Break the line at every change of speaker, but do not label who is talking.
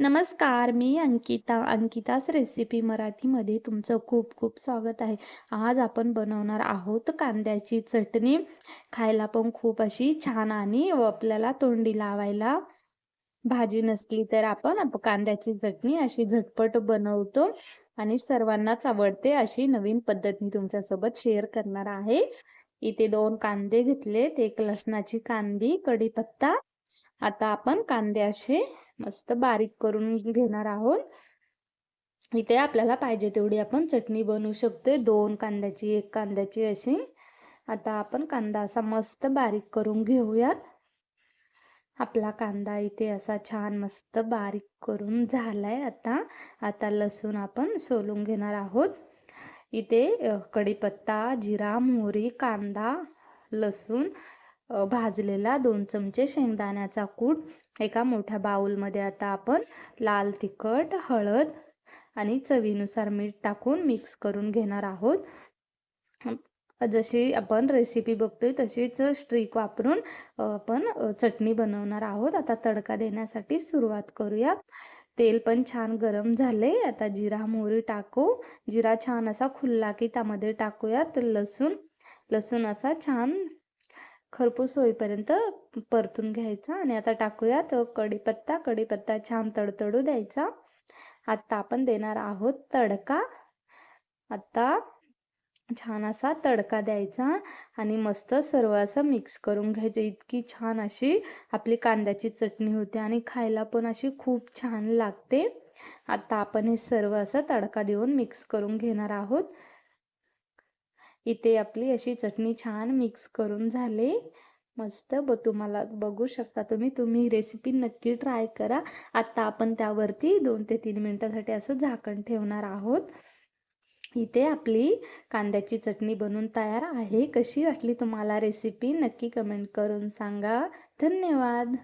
नमस्कार मी अंकिता अंकिताच रेसिपी मराठीमध्ये तुमचं खूप खूप स्वागत आहे. आज आपण बनवणार आहोत कांद्याची चटणी. खायला पण खूप अशी छान आणि आपल्याला तोंडी लावायला भाजी नसली तर आपण कांद्याची चटणी अशी झटपट बनवतो आणि सर्वांनाच आवडते अशी नवीन पद्धत मी तुमच्यासोबत शेअर करणार आहे. इथे दोन कांदे घेतलेत एक लसणाची कांदी कढीपत्ता. आता आपण कांदे असे मस्त बारीक करून घेणार आहोत. इथे आपल्याला पाहिजे तेवढी आपण चटणी बनवू शकतोय. दोन कांद्याची एक कांद्याची अशी. आता आपण कांदा असा मस्त बारीक करून घेऊयात. आपला कांदा इथे असा छान मस्त बारीक करून झालाय आता. आता लसूण आपण सोलून घेणार आहोत. इथे कढीपत्ता जिरा मोहरी कांदा लसूण भाजलेला दोन चमचे शेंगदाण्याचा कूट एका मोठ्या बाउलमध्ये आता आपण लाल तिखट हळद आणि चवीनुसार मीठ टाकून मिक्स करून घेणार आहोत. जशी आपण रेसिपी बघतोय तशीच स्ट्रीक वापरून आपण चटणी बनवणार आहोत. आता तडका देण्यासाठी सुरुवात करूया. तेल पण छान गरम झाले आता जिरा मोहरी टाकू. जिरा छान असा खुल्ला की त्यामध्ये टाकूयात लसूण. लसूण असा छान खरपूस होईपर्यंत परतून घ्यायचा आणि आता टाकूयात कढीपत्ता. कढीपत्ता छान तडतडू द्यायचा. आता आपण देणार आहोत तडका. आता छान असा तडका द्यायचा आणि मस्त सर्व असं मिक्स करून घ्यायचं. इतकी छान अशी आपली कांद्याची चटणी होते आणि खायला पण अशी खूप छान लागते. आता आपण हे सर्व असं तडका देऊन मिक्स करून घेणार आहोत. इथे आपली अशी चटणी छान मिक्स करून झाले. मस्त ब तुम्हाला बघू शकता तुम्ही तुम्ही रेसिपी नक्की ट्राय करा. आता आपण त्यावरती दोन ते तीन मिनटासाठी असं झाकण ठेवणार आहोत. इथे आपली कांद्याची चटणी बनून तयार आहे. कशी वाटली तुम्हाला रेसिपी नक्की कमेंट करून सांगा. धन्यवाद!